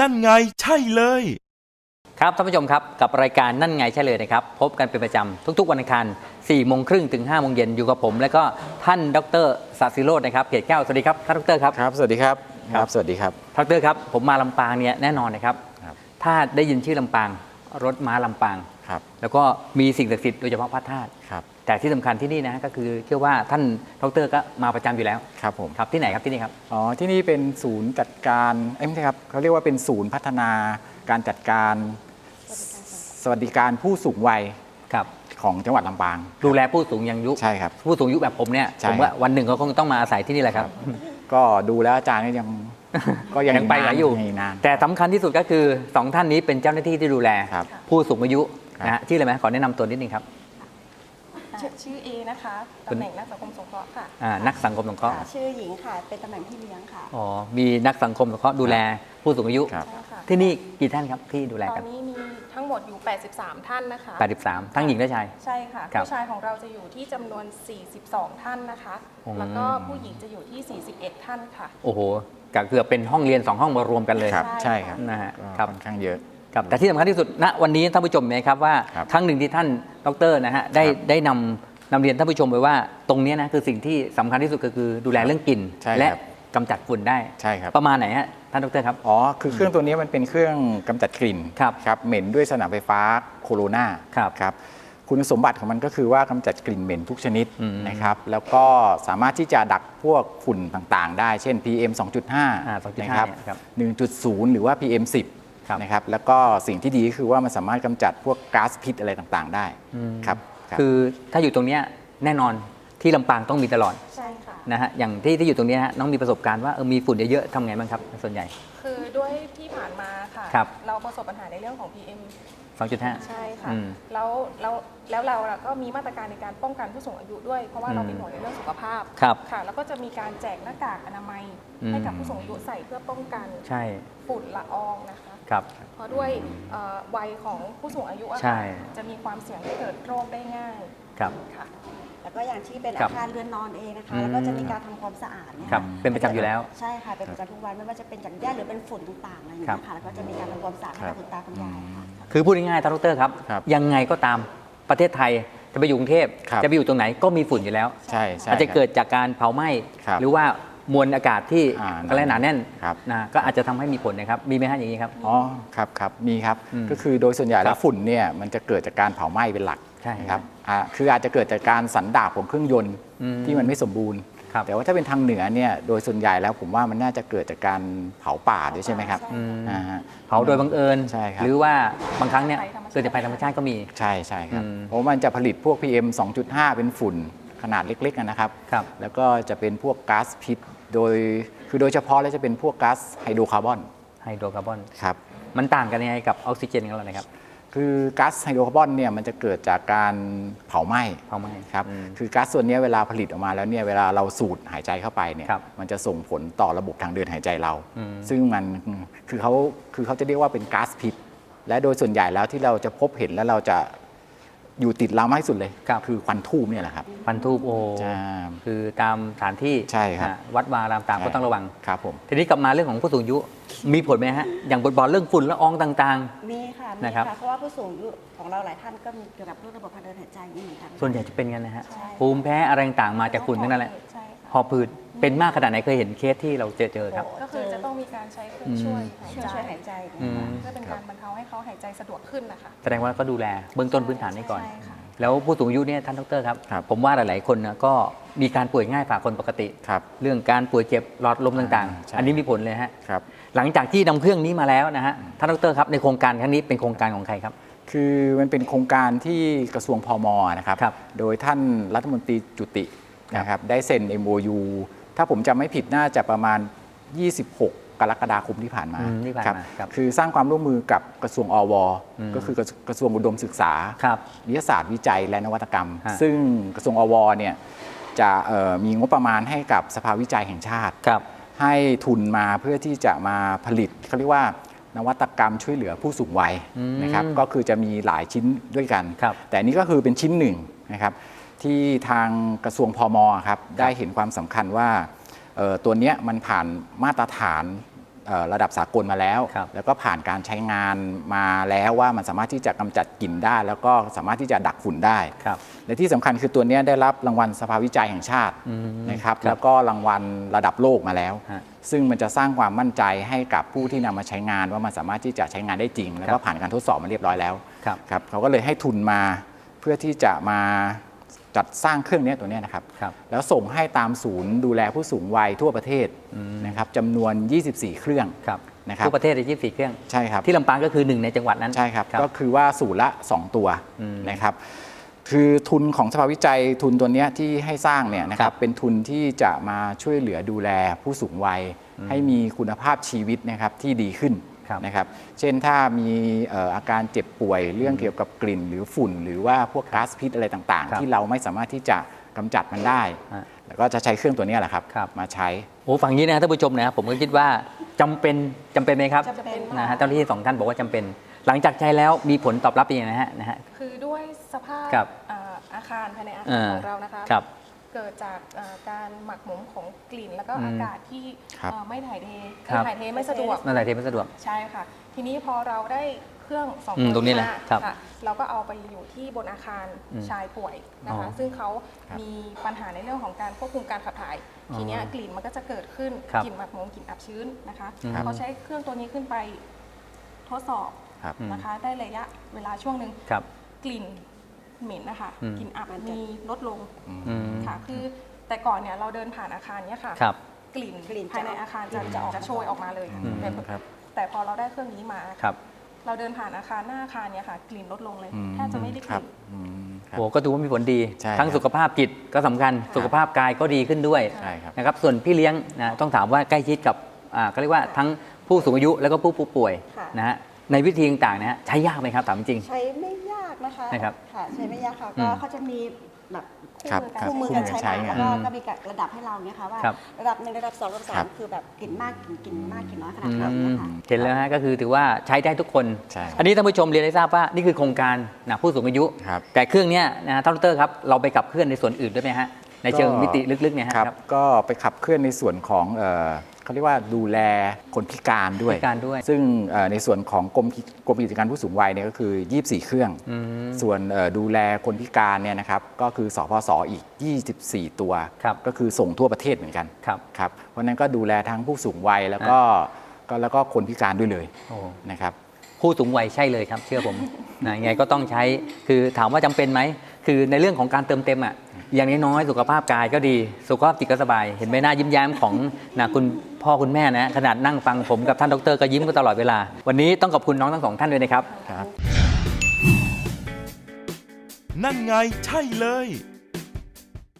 นั่นไงใช่เลย ครับท่านผู้ชมครับกับรายการนั่นไงใช่เลยนะครับ พบกันเป็นประจำทุกๆ วันอังคาร4โมงครึ่งถึง5โมงเย็นอยู่กับผม และก็ท่านดรศาสิโรจน์นะครับเกียรติแก้วสวัสดีครับท่านดรครับ ครับ สวัสดีครับคครัรับบสวัสดีครับดรครับ ผมมาลำปางเนี่ยแน่นอนนะครับครับถ้าได้ยินชื่อลำปาง รถม้าลำปาง ครับแล้วก็มีสิ่งศักดิ์สิทธิ์โดยเฉพาะพระธาตุครับแต่ที่สำคัญที่นี่นะฮะก็คือเชื่อว่าท่านดรก็มาประจำอยู่แล้วครับผมครับที่ไหนครับที่นี่ครับอ๋อที่นี่เป็นศูนย์จัดการเอ้ยไม่ใช่ครับเขาเรียกว่าเป็นศูนย์พัฒนาการจัดการสวัสดิการผู้สูงวัยครับของจังหวัดลำปาง ดูแลผู้สูงยังยุใช่ครับผู้สูงอายุแบบผมเนี่ยใช่ผมว่าวันหนึ่งก็คงต้องมาอาศัยที่นี่แหละครับ ก็ดูแล้วอาจารย์ก็ยังก็ยังยังไปไหวอยู่นานแต่สำคัญที่สุดก็คือสองท่านนี้เป็นเจ้าหน้าที่ที่ดูแลครับผู้สูงอายุครับ นะฮะชื่ออะไรไหมขอแนะนำตัวนิดนึงครับชื่อชื่อเอนะคะคุณตำแหน่งนักสังคมสงเคราะห์ค่ะอ่านักสังคมสงเคราะห์ค่ะชื่อหญิงค่ะ เป็นตำแหน่งพี่เลี้ยงค่ะอ๋อมีนักสังคมสงเคราะห์ดูแลผู้สูงอายุ ครับ ใช่ค่ะ ที่นี่กี่ท่านครับที่ดูแลตอกันน นี้มีทั้งหมดอยู่ 83 ท่านนะคะ 83 ทั้งหญิงและชาย ใช่ค่ะ ครับผู้ชายของเราจะอยู่ที่จำนวน 42 ท่านนะคะ อืม แล้วก็ผู้หญิงจะอยู่ที่ 41 ท่านค่ะ โอ้โหก็เกือบเป็นห้องเรียน2ห้องมารวมกันเลยครับใช่ใช่ครับนะฮะก็ครับ ค่อนข้างเยอะ ครับแต่ที่สำคัญที่สุดณวันนี้ท่านผู้ชมไหมครับว่าครับครั้งหนึ่งที่ท่านดรนะฮะได้ครับได้นำนำเรียนท่านผู้ชมไปว่าตรงเนี้ยนะคือสิ่งที่สำคัญที่สุดก็คือดูแลเรื่องกลิ่นใช่ครับและกำจัดฝุ่นได้ ใช่ครับ ประมาณไหนฮะท่านดรครับ อ๋อ คือเครื่องตัวนี้มันเป็นเครื่องกำจัดกลิ่นครับครับเหม็นด้วยสนามไฟฟ้าโคโรนาครับครับคุณสมบัติของมันก็คือว่ากำจัดกลิ่นเหม็นทุกชนิดอืม นะครับแล้วก็สามารถที่จะดักพวกฝุ่นต่างๆ ได้เช่น PM อ่า2.5 2.5นะครับเนี่ยครับ 1.0 หรือว่า PM ครับ10 นะครับแล้วก็สิ่งที่ดีก็คือว่ามันสามารถกำจัดพวกก๊าซพิษอะไรต่างๆได้ครับรับคือถ้าอยู่ตรงเนี้ยแน่นอนที่ลำปางต้องมีตลอดใช่ค่ะนะฮะอย่างที่ที่อยู่ตรงเนี้ยฮะน้องมีประสบการณ์ว่าเออมีฝุ่นเยอะๆทำไงบ้างครับ ส่วนใหญ่ คือด้วยที่ผ่านมาค่ะครับเราประสบปัญหาในเรื่องของ PM 2.5 ใช่ค่ะอืมแล้วแล้วแล้วเราอะก็มีมาตรการในการป้องกันผู้สูงอายุด้วย เพราะว่าเราเป็นห่วงในเรื่องสุขภาพครับค่ะ แล้วก็จะมีการแจกหน้ากากอนามัยอืมให้กับผู้สูงอายุใส่เพื่อป้องกันใช่ฝุ่นละอองนะคะ ครับ เพราะด้วยเอ่อวัยของผู้สูงอายุอะใช่ค่ะจะมีความเสี่ยงที่เกิดโรคได้ง่าย ครับ ค่ะ แล้วก็อย่างที่เป็นครัอาบคารเรือนนอนเองนะคะอืมแล้วก็จะมีการทำความสะอาดเนี่ยครับเป็นประจำอยู่แล้วใช่ค่ะ เป็นประจำทุกวันไม่ว่าจะเป็นจากแย่หรือเป็นฝุ่นต่างๆอะไรอย่างครัเงี้บยค่ะ แล้วก็จะมีการทำความสะอาดให้กับคุณตาคุณยายค่ะ คือพูดง่ายๆท่านดรครับ ครับยังไงก็ตามประเทศไทยจะไปอยู่กรุงเทพครับ จะไปอยู่ตรงไหนก็มีฝุ่นอยู่แล้ว ใช่ใช่อาจจะครับ เกิดจากการเผาไหม้ครับหรือว่า มวลอากาศที่อ่าอะไรหนาแน่นครับ นะก็อาจจะทำให้มีผลนะครับ มีไหมฮะอย่างนี้ครับ อ๋อครับครับมีครับอืมก็คือโดยส่วนใหญ่แล้ครัวบฝุ่นเนี่ยมันจะเกิดจากการเผาไหม้เป็นหลักใช่นะครับอ่าคืออาจจะเกิดจากการสันดาบของเครื่องยนต์อืมที่มันไม่สมบูรณ์ ครับ แต่ว่าถ้าเป็นทางเหนือเนี่ยโดยส่วนใหญ่แล้วผมว่ามันน่าจะเกิดจากการเผาป่าด้วยใช่ไหมครับอืมอ่าฮะ เผาโดยบังเอิญ ใช่ครับ หรือว่าบางครั้งเนี่ยภัยธรรมชาติเกิดจากภัยธรรมชาติก็มี ใช่ใช่ครับอืม เพราะมันจะผลิตพวก PM 2.5 เป็นฝุ่นขนาดเล็กๆนะครับ ครับ แล้วก็จะเป็นพวกก๊าซพิษ โดยคือโดยเฉพาะแล้วจะเป็นพวกก๊าซไฮโดรคาร์บอนไฮโดรคาร์บอนครับมันต่างกันยังไงกับออกซิเจนของเรานะครับ คือก๊าซไฮโดรคาร์บอนเนี่ยมันจะเกิดจากการเผาไหม้เผาไหม้ครับอืมคือก๊าซส่วนเนี้ยเวลาผลิตออกมาแล้วเนี่ยเวลาเราสูดหายใจเข้าไปเนี่ยครับมันจะส่งผลต่อระบบทางเดินหายใจเราอืมซึ่งมันคือเขาคือเขาจะเรียกว่าเป็นก๊าซพิษ และโดยส่วนใหญ่แล้วที่เราจะพบเห็นแล้วเราจะ อยู่ติดเรามากที่สุดเลยครับ คือควันทูบเนี่ยแหละครับฟันทูบโอใช่คือตามสถานที่ใช่ครับอ่าวัดวารามต่างก็ต้องระวัง ครับผม ทีนี้กลับมาเรื่องของผู้สูงอายุมีผลไหมฮะ อย่างบทบาทเรื่องฝุ่นละอองต่าง มีค่ะมีนะครับ ค่ะเพราะว่าผู้สูงอายุของเราหลายท่านก็มีเกี่ยวกับเรื่องระบบทางเดินหายใจอย่างนี้เหมือนกัน ๆ ส่วนใหญ่จะเป็นกันนะฮะ ใช่ ภูมิแพ้อะไรต่างๆมาจากฝุ่นทั้งนั้นแหละ ใช่ หค่ะอบผืดเป็นมากขนาดไหนเคยเห็นเคสที่เราเจอเจอครับ ก็คือจะต้องมีการใช้เครื่องช่วยหายช่วยใจช่วยหายใจอืม เพื่อเป็นการบรรเทาให้เขาหายใจสะดวกขึ้นนะคะ แสดงว่าก็ดูแลเบื้องต้นพื้นฐานนี้ก่อน ใช่ค่ะ แล้วผู้สูงอายุเนี่ยท่านดรครับ ครับ ผมว่าหลายๆคนนะก็มีการป่วยง่ายฝ่าคนปกติ ครับ เรื่องการป่วยเจ็บหลอดลมต่างอ่าใช่ ๆ อันนี้มีผลเลยฮะ ครับ หลังจากที่นำเครื่องนี้มาแล้วนะฮะท่านดรครับในโครงการครั้งนี้เป็นโครงการของใครครับ คือมันเป็นโครงการที่กระทรวงพมนะครับ ครับโดยท่านรัฐมนตรีจุติ นะครับได้เซ็น MOU ถ้าผมจำไม่ผิดน่าจะประมาณ 26 กรกฎาคมที่ผ่านมาอืมที่ผ่านครับมาครับ คือสร้างความร่วมมือกับกระทรวงอวอืมก็คือกระกระทรวงอุดมศึกษา ครับ วิทยาศาสตร์วิจัยและนวัตกรรม ฮะ ซึ่งกระทรวงอวเนี่ยจะเอ่อมีงบประมาณให้กับสภาวิจัยแห่งชาติ ครับ ให้ทุนมาเพื่อที่จะมาผลิตเขาเรียกว่านวัตกรรมช่วยเหลือผู้สูงวัยอืมนะครับก็คือจะมีหลายชิ้นด้วยกัน ครับแต่อันนี้ก็คือเป็นชิ้นหนึ่งนะครับ ที่ทางกระทรวงพมครับได้เห็นความสำคัญว่าเอ่อตัวเนี้ยมันผ่านมาตรฐานเอ่อระดับสากลมาแล้วครับแล้วก็ผ่านการใช้งานมาแล้วว่ามันสามารถที่จะกำจัดกลิ่นได้ แล้วก็สามารถที่จะดักฝุ่นได้ครับและที่สำคัญคือตัวเนี้ยได้รับรางวัลสภาวิจัยแห่งชาติอืมนะครับครับ แล้วก็รางวัลระดับโลกมาแล้วฮะซึ่งมันจะสร้างความมั่นใจให้กับผู้ที่นำมาใช้งานว่ามันสามารถที่จะใช้งานได้จริง แล้วคก็รับผ่านการทดสอบมาเรียบร้อยแล้วครับครับเขาก็เลยให้ทุนมาเพื่อที่จะมา จัดสร้างเครื่องเนี้ยตัวเนี้ยนะครับครับ แล้วส่งให้ตามศูนย์ดูแลผู้สูงวัยทั่วประเทศนะครับจำนวน 24 เครื่องครับนะครับทุกประเทศใน24 เครื่องใช่ครับที่ลำปางก็คือหนึ่งในจังหวัดนั้นใช่ครับครับก็คือว่าสูตรละ 2 ตัวอืมนะครับคือทุนของสภาวิจัยทุนตัวเนี้ยที่ให้สร้างเนี่ยนะคครัรับบเป็นทุนที่จะมาช่วยเหลือดูแลผู้สูงวัยให้มีคุณภาพชีวิตนะครับที่ดีขึ้นครับ นะครับ เช่นถ้ามีเอ่ออาการเจ็บป่วยเรื่องเกี่ยวกับกลิ่น หรือฝุ่น หรือว่าพวกก๊าซพิษอะไรต่างครับๆที่เราไม่สามารถที่จะกำจัดมันได้ฮะแล้วก็จะใช้เครื่องตัวเนี้ยแหละครับครับ มาใช้โอ้ฝั่งนี้นะท่านผู้ชมนะผมก็คิดว่าจำเป็นจำเป็นไหมครับจำเป็นนะฮะเจ้าหน้าที่สองท่านบอกว่าจำเป็น หลังจากใช้แล้วมีผลตอบรับเป็นยังไงนะฮะนะฮะคือด้วยสภาพครับอ่าอาคารภายในอาอ่าคารของเรานะคะครับ เกิดจากอ่าการหมักหมมของกลิ่น แล้วก็อืมอากาศที่ครับเอ่อไม่ถ่ายเทครับ ถ่ายเทไม่สะดวก นั่นแหละที่ไม่สะดวก ใช่ค่ะ ทีนี้พอเราได้เครื่องสองอืมตัวตรงนี้แหละมาครับค่ะเราก็เอาไปอยู่ที่บนอาคารอืมชายป่วยนะคะ อ๋อซึ่งเขาครับมีปัญหาในเรื่องของการควบคุมการขับถ่าย อ๋อทีเนี้ยกลิ่นมันก็จะเกิดขึ้นครับกลิ่นหมักหมมกลิ่นอับชื้นนะคะครับเขาใช้เครื่องตัวนี้ขึ้นไปทดสอบครับ นะคะ ได้ระยะเวลาช่วงหนึ่งครับ กลิ่น เหม็นนะคะอืมกลิ่นอับมีลดลงอืม ค่ะ คือแต่ก่อนเนี่ยเราเดินผ่านอาคารเนี่ยค่ะ ครับ กลิ่นกลิ่นจะภายในอาคารจะจะออกจะโชยออกมาเลยอืมแต่ครับแต่พอเราได้เครื่องนี้มา ครับเราเดินผ่านอาคารหน้าอาคารเนี่ยค่ะ กลิ่นลดลงเลยอืม แทบจะไม่ได้กครัลิ่บน อืมครับโอ้ก็ดูว่ามีผลดี ใช่ทั้งครับ สุขภาพจิตก็สำคัญ สุขภาพกายก็ดีขึ้นด้วยใช่ครับ นะครับ ส่วนพี่เลี้ยงนะต้องถามว่าใกล้ชิดกับอ่าเขาเรียกว่าทั้งผู้สูงอายุแล้วก็ผู้ผู้ป่วยค่ะ นะฮะในวิธีต่างๆนะฮะใช้ยากไหมครับถามจริง ใช้ไม่ยากนะคะนะครับค่ะใช้ไม่ยากค่ะอืก็มเขาจะมีแบบครับคู่มือครับการใช้คู่มือการใช้งานงานแล้วก็อืมก็มีระดับให้เราเนี่ยค่ะว่าครับ ระดับหนึ่งระดับสองระดับสาครัมบ คือแบบกลิ่นมากกลิ่นกลิ่นมากกลิ่นน้อยขนาอืดไหนมเนี่ยค่ะเห็นแล้วฮะก็คือถือว่าใช้ได้ทุกคน ใช่อันนี้ท่านผู้ชมเรียนให้ทราบว่านี่คือโครงการนะผู้สูงอายุ ครับ แต่เครื่องเนี้ยนะท่านดรครับ เราไปขับเคลื่อนในส่วนอื่นด้วยไหมฮะ ในเชิงมิติลึกๆเนี่ยฮะครับ ก็ไปขับเคลื่อนในส่วนของเอ่อเขาเรียกว่าดูแลคนพิการด้วยพิการด้วยซึ่งเอ่อในส่วนของกรมกิกรมกิจการผู้สูงวัยเนี่ยก็คือ 24 เครื่องอืมส่วนเอ่อดูแลคนพิการเนี่ยนะครับก็คือสพสอีก 24 ตัวครับก็คือส่งทั่วประเทศเหมือนกันครับครับเพราะฉะนั้นก็ดูแลทั้งผู้สูงวัยแล้วก็ก็แล้วก็คนพิการด้วยเลยโอ้นะครับผู้สูงวัยใช่เลยครับ เชื่อผมนะยังไงก็ต้องใช้คือถามว่าจำเป็นไหมคือในเรื่องของการเติมเต็มอะ อย่างน้อยๆสุขภาพกายก็ดี สุขภาพจิตก็สบาย เห็นใบหน้ายิ้มแย้มของนะคุณพ่อคุณแม่นะขนาดนั่งฟังผมกับท่านดรก็ยิ้มกันตลอดเวลา วันนี้ต้องขอบคุณน้องทั้งสองท่านด้วยนะครับครับนั่นไงใช่เลย